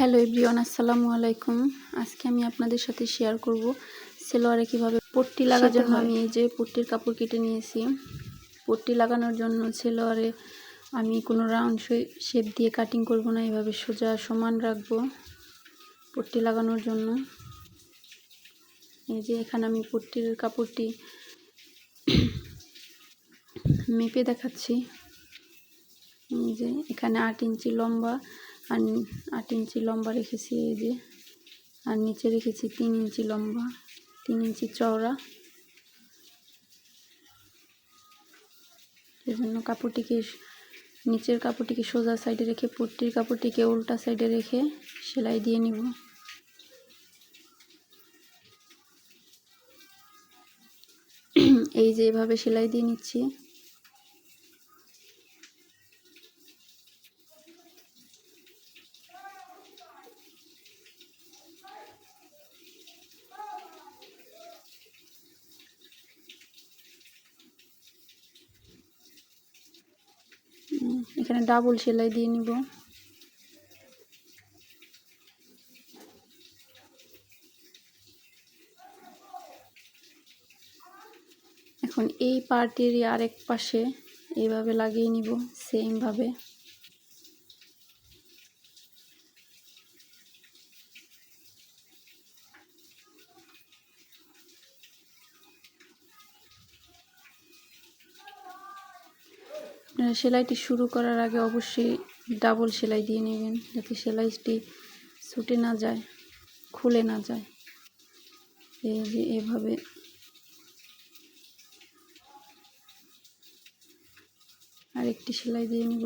Hello everyone আসসালামু আলাইকুম। আজকে আমি আপনাদের সাথে শেয়ার করব সেলোয়ারে কীভাবে পট্টি লাগাতে হয়। আমি এই যে পট্টির কাপড় কেটে নিয়েছি। পট্টি লাগানোর জন্য সেলোয়ারে আমি কোনো রাউন্ড শেপ দিয়ে কাটিং করব না এভাবে সোজা সমান রাখব পট্টি লাগানোর জন্য। এই যে এখানে আমি পট্টির কাপড়টি মেপে দেখাচ্ছি। এই যে এখানে আট ইঞ্চি লম্বা আর আট ইঞ্চি লম্বা রেখেছি এই যে। আর নিচে রেখেছি তিন ইঞ্চি লম্বা, তিন ইঞ্চি চওড়া। জন্য কাপড়টিকে নিচের কাপড়টিকে সোজা সাইডে রেখে, পট্টির কাপড়টিকে উল্টা সাইডে রেখে সেলাই দিয়ে নিব। এই যে এভাবে সেলাই দিয়ে নিচ্ছি। এখানে ডাবল সেলাই দিয়ে নিব। এখন এই পার্টির আরেক পাশে এইভাবে লাগিয়ে নিব সেমভাবে সেলাইটি শুরু করার আগে অবশ্যই ডাবল সেলাই দিয়ে নেবেন, যাতে সেলাইটি ছুটে না যায়, খুলে না যায়। এই যে এভাবে। আরেকটি সেলাই দিয়ে নিব।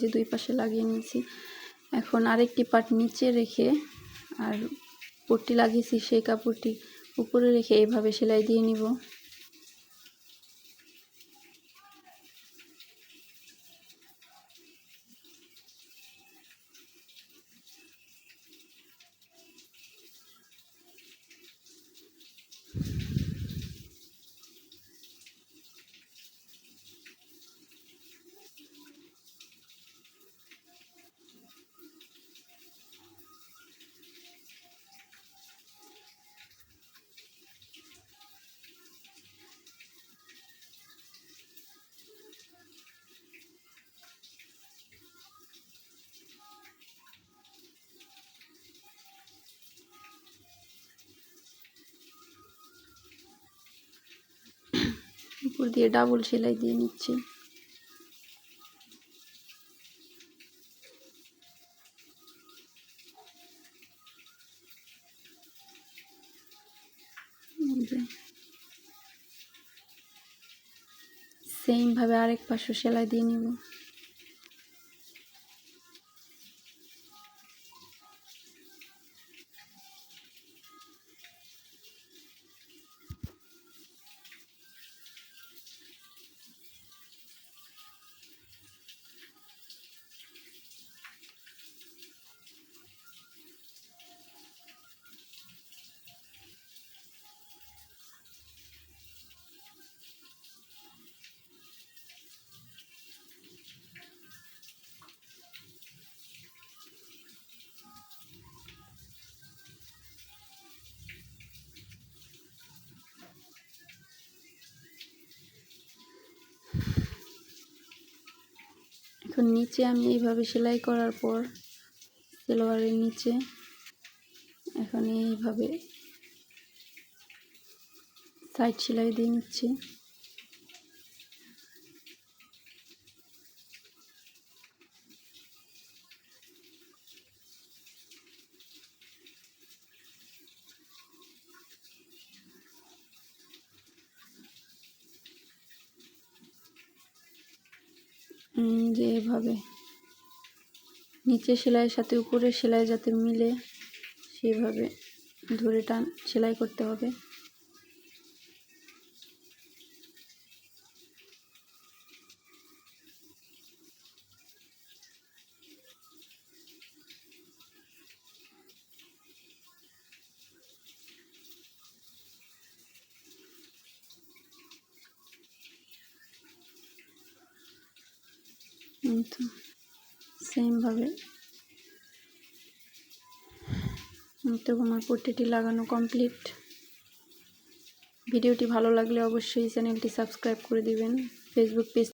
যে দুই পাশে লাগিয়ে নিয়েছি। এখন আরেকটি পাট নিচে রেখে আর পট্টি লাগিয়েছি, সেই কাপড়টি উপরে রেখে এভাবে সেলাই দিয়ে নিব। উপর দিয়ে ডাবল সেলাই দিয়ে নিচ্ছি। সেমভাবে আরেক পাশে সেলাই দিয়ে নিব। এখন নিচে আমি এইভাবে সেলাই করার পর, সেলোয়ারের নিচে এখন এইভাবে সাইড সেলাই দিয়ে নিচ্ছি। যে এভাবে। নিচে সেলাইয়ের সাথে উপরে সেলাই যাতে মিলে, সেভাবে ধরে টান সেলাই করতে হবে। কিন্তু সেমভাবে তো আমার পট্টিটি লাগানো কমপ্লিট ভিডিওটি ভালো লাগলে অবশ্যই চ্যানেলটি সাবস্ক্রাইব করে দিবেন। Facebook page